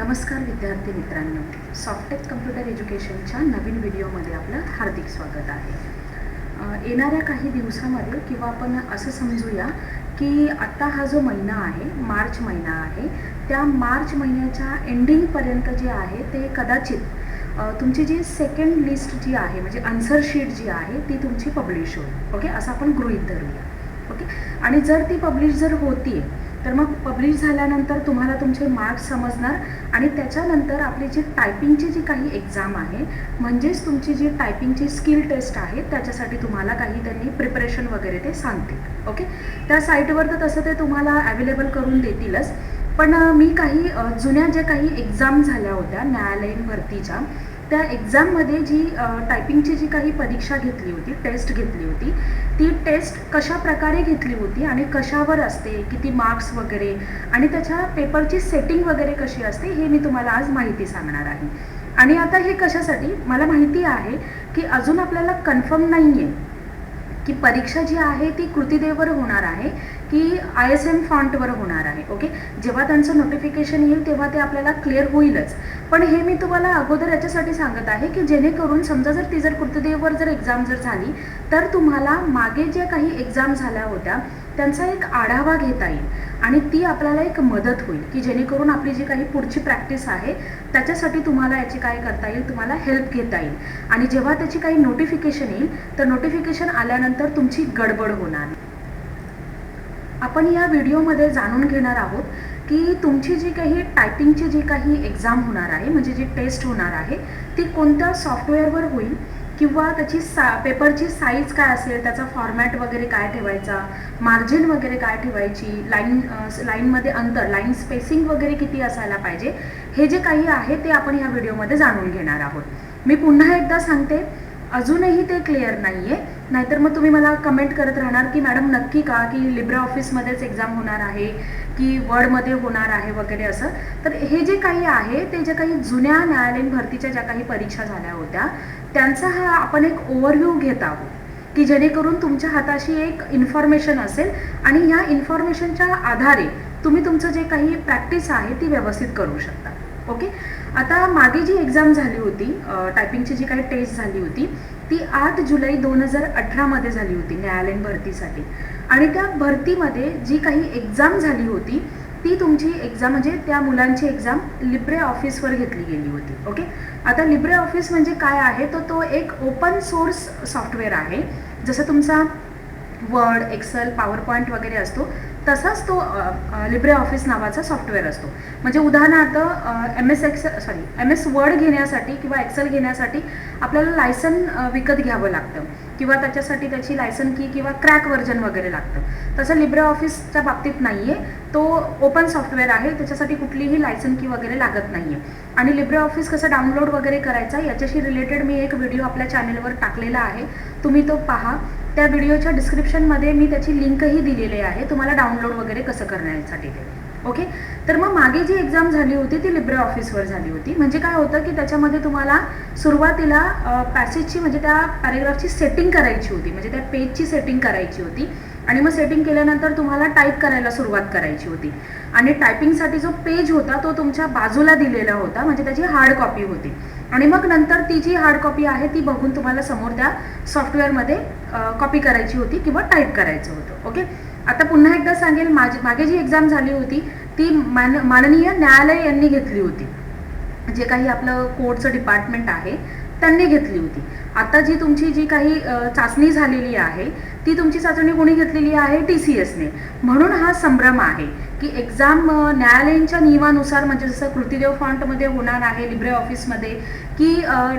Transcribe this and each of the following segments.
नमस्कार विद्यार्थी मित्रांनो. सॉफ्टेक कम्प्युटर एज्युकेशनच्या नवीन व्हिडिओमध्ये आपलं हार्दिक स्वागत आहे. येणाऱ्या काही दिवसामध्ये किंवा आपण असं समजूया की आत्ता हा जो महिना आहे मार्च महिना आहे त्या मार्च महिन्याच्या एंडिंगपर्यंत जे आहे ते कदाचित तुमची जी सेकंड लिस्ट जी आहे म्हणजे आन्सर शीट जी आहे ती तुमची पब्लिश होईल. ओके असं आपण गृहीत धरूया. ओके आणि जर ती पब्लिश जर होती तर मग पब्लिश झाल्यानंतर तुम्हाला तुमचे मार्क्स समजणार आणि त्याच्यानंतर आपली जी टायपिंगची जी काही एक्झाम आहे म्हणजेच तुमची जी टायपिंगची स्किल टेस्ट आहे त्याच्यासाठी तुम्हाला काही त्यांनी प्रिपरेशन वगैरे ते सांगतील. ओके त्या साईटवर तर तसं ते तुम्हाला अवेलेबल करून देतीलच. पण मी काही जुन्या ज्या काही एक्झाम झाल्या होत्या न्यायालयीन भरतीच्या त्या एक्झाममध्ये जी टायपिंगची जी काही परीक्षा घेतली होती टेस्ट घेतली होती ती टेस्ट कशा प्रकारे घेतली होती आणि कशावर असते किती मार्क्स वगैरे आणि त्याच्या पेपरची सेटिंग वगैरे कशी असते हे मी तुम्हाला आज माहिती सांगणार आहे. आणि आता हे कशासाठी? मला माहिती आहे की अजून आपल्याला कन्फर्म नाही आहे की परीक्षा जी आहे ती कृतीदेवर होणार आहे. की आय एस एम फॉन्टवर होणार आहे ओके? जेव्हा त्यांचं नोटिफिकेशन येईल तेव्हा ते आपल्याला क्लिअर होईलच. पण हे मी तुम्हाला अगोदर याच्यासाठी सांगत आहे की जेणेकरून समजा जर ती जर कृतदेववर जर एक्झाम जर झाली तर तुम्हाला मागे ज्या काही एक्झाम झाल्या होत्या त्यांचा एक आढावा घेता येईल. आणि ती आपल्याला एक मदत होईल की जेणेकरून आपली जी काही पुढची प्रॅक्टिस आहे त्याच्यासाठी तुम्हाला याची काय करता येईल तुम्हाला हेल्प घेता येईल. आणि जेव्हा त्याची काही नोटिफिकेशन येईल तर नोटिफिकेशन आल्यानंतर तुमची गडबड होणार आपण या व्हिडिओमध्ये जाणून घेणार आहोत की तुमची जी काही टायपिंगची जी काही एक्झाम होणार आहे म्हणजे जी टेस्ट होणार आहे ती कोणत्या सॉफ्टवेअरवर होईल किंवा त्याची सा पेपरची साईज काय असेल त्याचा फॉर्मॅट वगैरे काय ठेवायचा मार्जिन वगैरे काय ठेवायची लाईन लाईनमध्ये अंतर लाईन स्पेसिंग वगैरे किती असायला पाहिजे हे जे काही आहे ते आपण या व्हिडिओमध्ये जाणून घेणार आहोत. मी पुन्हा एकदा सांगते अजूनही ते क्लिअर नाही आहे नाहीतर मग तुम्ही मला कमेंट करत राहणार की मॅडम नक्की का की लिब्रा ऑफिसमध्येच एक्झाम होणार आहे की वर्डमध्ये होणार आहे वगैरे असं. तर हे जे काही आहे ते जे काही जुन्या न्यायालयीन भरतीच्या ज्या काही परीक्षा झाल्या होत्या त्यांचा हा आपण एक ओव्हरव्ह्यू घेत आहोत. की जेणेकरून तुमच्या हाताशी एक इन्फॉर्मेशन असेल आणि ह्या इन्फॉर्मेशनच्या आधारे तुम्ही तुमचं जे काही प्रॅक्टिस आहे ती व्यवस्थित करू शकता. ओके आता मागे जी एक्झाम झाली होती टायपिंगची जी काही टेस्ट झाली होती ती आठ जुलै दोन हजार अठरामध्ये झाली होती न्यायालयीन भरतीसाठी. आणि त्या भरतीमध्ये जी काही एक्झाम झाली होती ती तुमची एक्झाम म्हणजे त्या मुलांची एक्झाम लिब्रे ऑफिसवर घेतली गेली होती ओके? आता लिब्रे ऑफिस म्हणजे काय आहे? तर तो एक ओपन सोर्स सॉफ्टवेअर आहे. जसं तुमचा वर्ड एक्सेल पॉवर पॉईंट वगैरे असतो तसाच तो लिब्रे ऑफिस नावाचा सॉफ्टवेअर असतो. म्हणजे उदाहरणार्थ M S X sorry M S Word घेण्यासाठी किंवा एक्सेल घेण्यासाठी आपल्याला लायसन विकत घ्यावं लागतं. किंवा त्याच्यासाठी त्याची लायसन की किंवा क्रॅक व्हर्जन वगैरे लागतं. तसं लिब्रे ऑफिसच्या बाबतीत नाही आहे तो ओपन सॉफ्टवेअर आहे. त्याच्यासाठी कुठलीही लायसन की वगैरे लागत नाही आहे आणि लिब्रे ऑफिस कसं डाउनलोड वगैरे करायचा याच्याशी रिलेटेड मी एक व्हिडिओ आपल्या चॅनेलवर टाकलेला आहे. तुम्ही तो पहा. त्या व्हिडिओच्या डिस्क्रिप्शनमध्ये मी त्याची लिंकही दिलेली आहे. तुम्हाला डाउनलोड वगैरे कसं करण्यासाठी ते. ओके तर मग मागे जी एक्झाम झाली होती ती लिब्रे ऑफिसवर झाली होती. म्हणजे काय होतं की त्याच्यामध्ये तुम्हाला सुरुवातीला पॅसेजची म्हणजे त्या पॅरेग्राफची सेटिंग करायची होती. म्हणजे त्या पेजची सेटिंग करायची होती. आणि मग सेटिंग केल्यानंतर तुम्हाला टाईप करायला सुरुवात करायची होती. आणि टायपिंगसाठी जो पेज होता तो तुमच्या बाजूला दिलेला होता. म्हणजे त्याची हार्ड कॉपी होती. आणि मग नंतर ती जी हार्ड कॉपी आहे ती बघून तुम्हाला समोर त्या सॉफ्टवेअरमध्ये कॉपी करायची होती किंवा टाईप करायचं होतं ओके आता पुन्हा एकदा सांगेल माझी मागे जी एक्झाम झाली होती ती मान माननीय न्यायालय यांनी घेतली होती. जे काही आपलं कोर्टचं डिपार्टमेंट आहे त्यांनी घेतली होती. आता जी तुमची जी काही चाचणी झालेली आहे ती तुमची चाचणी कोणी घेतलेली आहे? टी सी एसने म्हणून हा संभ्रम आहे की एक्झाम अ, न्यायालयीनच्या नियमानुसार म्हणजे जसं कृतीदेव फॉन्टमध्ये होणार आहे लिब्रे ऑफिसमध्ये की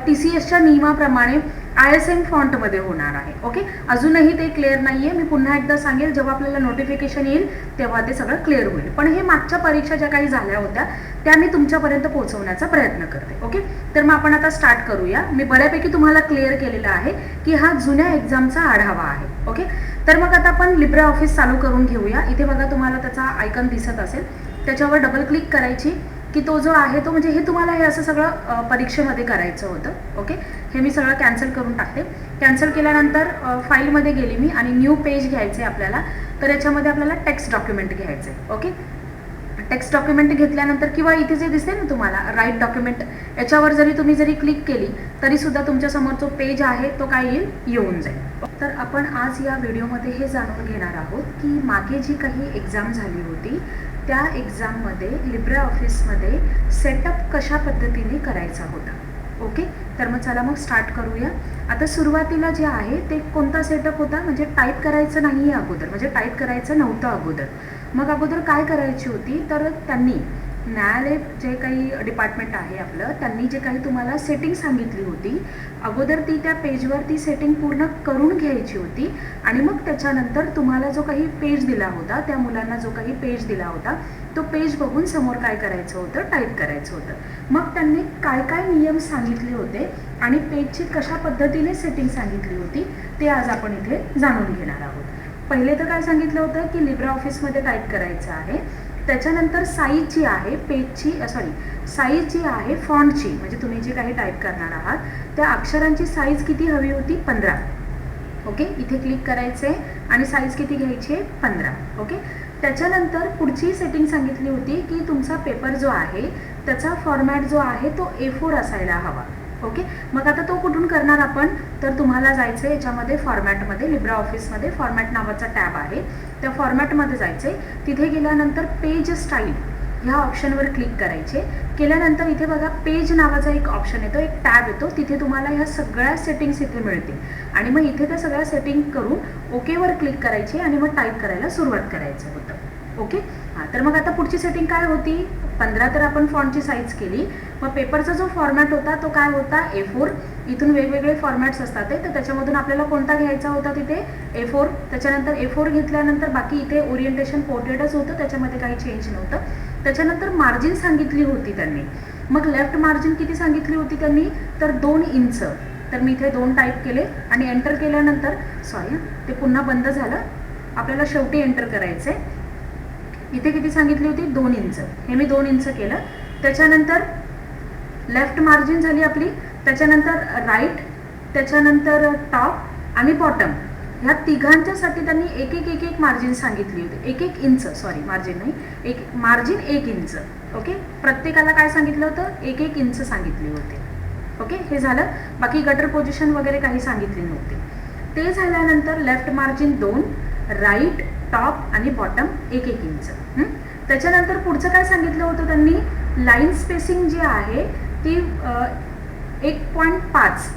टी सी एसच्या नियमाप्रमाणे आय एस एम फॉन्टमध्ये होणार आहे. ओके अजूनही ते क्लिअर नाही आहे मी पुन्हा एकदा सांगेल जेव्हा आपल्याला नोटिफिकेशन येईल तेव्हा ते सगळं क्लिअर होईल. पण हे मागच्या परीक्षा ज्या काही झाल्या होत्या त्या मी तुमच्यापर्यंत पोहोचवण्याचा प्रयत्न करते. ओके तर मग आपण आता स्टार्ट करूया. मी बऱ्यापैकी तुम्हाला क्लिअर केलेलं आहे की हा जुन्या एक्झामचा आढावा आहे. ओके तर मग आता आपण लिब्रा ऑफिस चालू करून घेऊया. इथे बघा तुम्हाला त्याचा आयकन दिसत असेल. त्याच्यावर डबल क्लिक करायची. की तो जो आहे तो म्हणजे हे तुम्हाला हे असं सगळं परीक्षेमध्ये करायचं होतं ओके? हे मी सगळं कॅन्सल करून टाकते. कॅन्सल केल्यानंतर फाईलमध्ये गेली मी आणि न्यू पेज घ्यायचे आपल्याला तर याच्यामध्ये आपल्याला टेक्स्ट डॉक्युमेंट घ्यायचे ओके? टेक्स्ट डॉक्युमेंट घेतल्यानंतर किंवा इथे जे दिसते ना तुम्हाला राईट डॉक्युमेंट याच्यावर जरी तुम्ही जरी क्लिक केली तरी सुद्धा तुमच्यासमोर जो पेज आहे तो काय येईल? येऊन जाईल. तर आपण आज या व्हिडिओमध्ये हे जाणून घेणार आहोत की मागे जी काही एक्झाम झाली होती त्या एक्झाममध्ये लिब्रा ऑफिसमध्ये सेटअप कशा पद्धतीने करायचा होता. ओके तर मग चला मग स्टार्ट करूया. आता सुरुवातीला जे आहे ते कोणता सेटअप होता? म्हणजे टाईप करायचं नाही आहे अगोदर. म्हणजे टाईप करायचं नव्हतं अगोदर. मग अगोदर काय करायची होती? तर त्यांनी न्यायालय जे काही डिपार्टमेंट आहे आपलं त्यांनी जे काही तुम्हाला सेटिंग सांगितली होती अगोदर ती त्या पेजवर ती सेटिंग पूर्ण करून घ्यायची होती आणि मग त्याच्यानंतर तुम्हाला जो काही पेज दिला होता त्या मुलांना जो काही पेज दिला होता तो पेज बघून समोर काय करायचं होतं टाईप करायचं होतं. मग त्यांनी काय काय नियम सांगितले होते आणि पेजची कशा पद्धतीने सेटिंग सांगितली होती ते आज आपण इथे जाणून घेणार आहोत. पहिले तर काय सांगितलं होतं की लिब्रा ऑफिसमध्ये टाईप करायचं आहे. त्याच्यानंतर साईज जी आहे पेजची सॉरी साईज जी आहे फॉन्टची म्हणजे तुम्ही जी काही टाईप करणार आहात त्या अक्षरांची साईज किती हवी होती? पंधरा. ओके इथे क्लिक करायचे आणि साईज किती घ्यायची? आहे पंधरा. ओके त्याच्यानंतर पुढची सेटिंग सांगितली होती की तुमचा पेपर जो आहे त्याचा फॉर्मॅट जो आहे तो ए फोर असायला हवा. ओके मग आता तो कुठून करणार आपण? तर तुम्हाला जायचं आहे याच्यामध्ये फॉर्मॅटमध्ये लिब्रा ऑफिसमध्ये फॉर्मॅट नावाचा टॅब आहे. त्या फॉर्मॅटमध्ये जायचं आहे तिथे गेल्यानंतर पेज स्टाईल ह्या ऑप्शनवर क्लिक करायचे. केल्यानंतर इथे बघा पेज नावाचा एक ऑप्शन येतो एक टॅब येतो. तिथे तुम्हाला ह्या सगळ्या सेटिंग्स इथे मिळतील. आणि मग इथे त्या सगळ्या सेटिंग करून ओकेवर क्लिक करायचे आणि मग टाईप करायला सुरुवात करायचं होतं. ओके हां तर मग आता पुढची सेटिंग काय होती? पंधरा तर आपण फॉन्टची साईज केली. मग पेपरचा जो फॉर्मॅट होता तो काय होता? ए फोर इथून वेगवेगळे फॉर्मॅट्स असतात ते. तर त्याच्यामधून आपल्याला कोणता घ्यायचा होता तिथे? ए फोर त्याच्यानंतर ए फोर घेतल्यानंतर बाकी इथे ओरिएंटेशन पोर्ट्रेटच होतं. त्याच्यामध्ये काही चेंज नव्हतं. त्याच्यानंतर मार्जिन सांगितली होती त्यांनी. मग लेफ्ट मार्जिन किती सांगितली होती त्यांनी? तर दोन इंच तर मी इथे दोन टाईप केले आणि एंटर केल्यानंतर सॉरी ते पुन्हा बंद झालं. आपल्याला शेवटी एंटर करायचं आहे इथे किती सांगितली होती? दोन इंच. हे मी दोन इंच केलं. त्याच्यानंतर लेफ्ट मार्जिन झाली आपली. त्याच्यानंतर राईट त्याच्यानंतर टॉप आणि बॉटम ह्या तिघांच्यासाठी त्यांनी एक एक एक एक मार्जिन सांगितली होती. एक एक इंच सॉरी मार्जिन नाही. एक मार्जिन एक इंच. ओके प्रत्येकाला काय सांगितलं होतं? एक एक इंच सांगितले होते. ओके हे झालं. बाकी गटर पोझिशन वगैरे काही सांगितली नव्हती. ते झाल्यानंतर लेफ्ट मार्जिन दोन राईट टॉप आणि बॉटम एक एक इंच त्याच्यानंतर पुढचं काय सांगितलं होतं त्यांनी? लाईन स्पेसिंग जी आहे ती एक पॉईंट पाच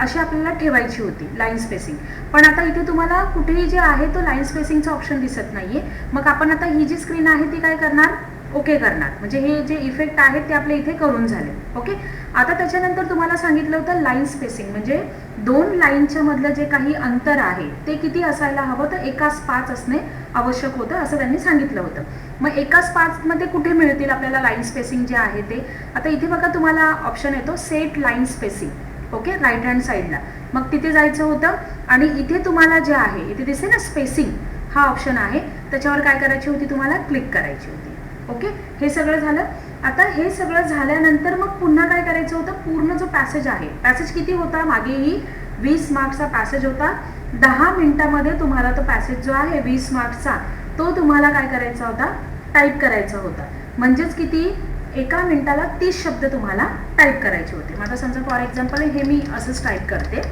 अशी आपल्याला ठेवायची होती लाईन स्पेसिंग पण आता इथे तुम्हाला कुठेही जे आहे तो लाईन स्पेसिंगचा ऑप्शन दिसत नाहीये. मग आपण आता ही जी स्क्रीन आहे ती काय करणार? ओके करणार. म्हणजे हे जे इफेक्ट आहेत ते आपले इथे करून झाले. ओके? आता त्याच्यानंतर तुम्हाला सांगितलं होतं लाईन स्पेसिंग म्हणजे दोन लाईनच्या मधलं जे काही अंतर आहे ते किती असायला हवं? तर एकाच पाच असणे आवश्यक होतं असं त्यांनी सांगितलं होतं. मग एकाच पाचमध्ये कुठे मिळतील आपल्याला लाईन स्पेसिंग जे आहे ते? आता इथे बघा तुम्हाला ऑप्शन येतो set line spacing okay? Right hand साईडला मग तिथे जायचं होतं आणि इथे तुम्हाला जे आहे इथे दिसेल ना स्पेसिंग हा ऑप्शन आहे. त्याच्यावर काय करायची होती तुम्हाला? क्लिक करायची होती. ओके? हे सगळं झालं. आता हे सगळं झाल्यानंतर मग पुन्हा काय करायचं होतं? पूर्ण जो पॅसेज आहे पॅसेज किती होता? मागेही वीस मार्क्सचा पॅसेज होता. दहा मिनिटामध्ये तुम्हाला तो पॅसेज जो आहे वीस मार्क्सचा तो तुम्हाला काय करायचा होता? टाईप करायचा होता. म्हणजेच किती? एका मिनिटाला तीस शब्द तुम्हाला टाईप करायचे होते. मग समजा फॉर एक्झाम्पल हे मी असंच टाईप करते.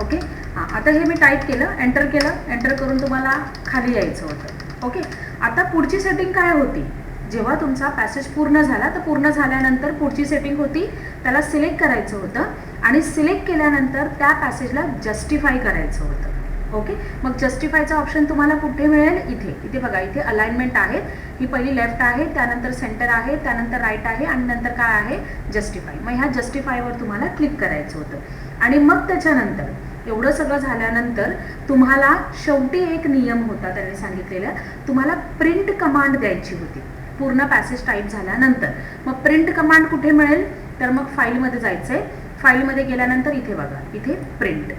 ओके? हां आता हे मी टाईप केलं एंटर केलं. एंटर करून तुम्हाला खाली यायचं होतं. ओके. आता पुढची सेटिंग काय होती? जेव्हा तुमचा पॅसेज पूर्ण झाला तर पूर्ण झाल्यानंतर पुढची सेटिंग होती त्याला सिलेक्ट करायचं होतं आणि सिलेक्ट केल्यानंतर त्या पॅसेजला जस्टिफाय करायचं होतं. ओके? मग जस्टिफायचा ऑप्शन तुम्हाला कुठे मिळेल? इथे. इथे बघा इथे अलाइनमेंट आहे. ही पहिली लेफ्ट आहे त्यानंतर सेंटर आहे त्यानंतर राईट आहे आणि नंतर काय आहे? जस्टिफाय मग ह्या जस्टिफायवर तुम्हाला क्लिक करायचं होतं. आणि मग त्याच्यानंतर एवढं सगळं झाल्यानंतर तुम्हाला शेवटी एक नियम होता त्यांनी सांगितलेला. तुम्हाला प्रिंट कमांड द्यायची होती. पूर्ण पॅसेज टाईप झाल्यानंतर. मग प्रिंट कमांड कुठे मिळेल? तर मग फाईलमध्ये जायचं आहे फाईलमध्ये गेल्यानंतर इथे बघा. इथे प्रिंट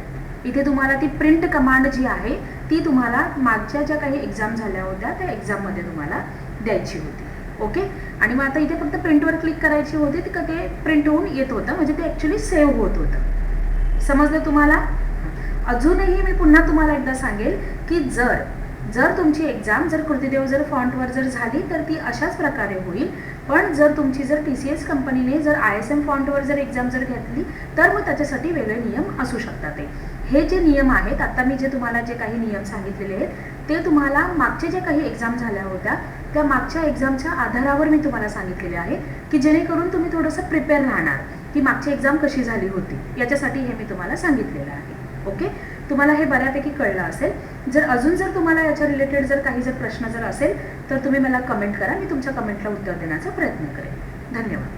इथे तुम्हाला ती प्रिंट कमांड जी आहे ती तुम्हाला मागच्या ज्या काही एक्झाम झाल्या होत्या त्या एक्झाममध्ये तुम्हाला द्यायची होती. ओके आणि मग आता इथे फक्त प्रिंटवर क्लिक करायची होती ते प्रिंट होऊन येत होतं. म्हणजे ते ॲक्च्युली सेव्ह होत होतं. समजलं तुम्हाला? अजूनही मी पुन्हा तुम्हाला एकदा सांगेल की जर जर तुमची एक्झाम जर कृतीदेव जर फॉन्टवर जर झाली तर ती अशाच प्रकारे होईल. पण जर तुमची जर टी सी एस कंपनीने जर आय एस एम फॉन्टवर जर एक्झाम जर घेतली तर मग त्याच्यासाठी वेगळे नियम असू शकतात ते. हे जे नियम आहेत आत्ता मी जे तुम्हाला जे काही नियम सांगितलेले आहेत ते तुम्हाला मागचे जे काही एक्झाम झाल्या होत्या त्या मागच्या एक्झामच्या आधारावर मी तुम्हाला सांगितलेले आहे की जेणेकरून तुम्ही थोडंसं प्रिपेअर राहणार की मागची एक्झाम कशी झाली होती याच्यासाठी हे मी तुम्हाला सांगितलेलं आहे. ओके? तुम्हाला हे बऱ्यापैकी कळलं असेल. जर अजून जर तुम्हाला याच्या रिलेटेड जर काही जर प्रश्न जर असेल तर तुम्ही मला कमेंट करा. मी तुमच्या कमेंटला उत्तर देण्याचा प्रयत्न करेन. धन्यवाद.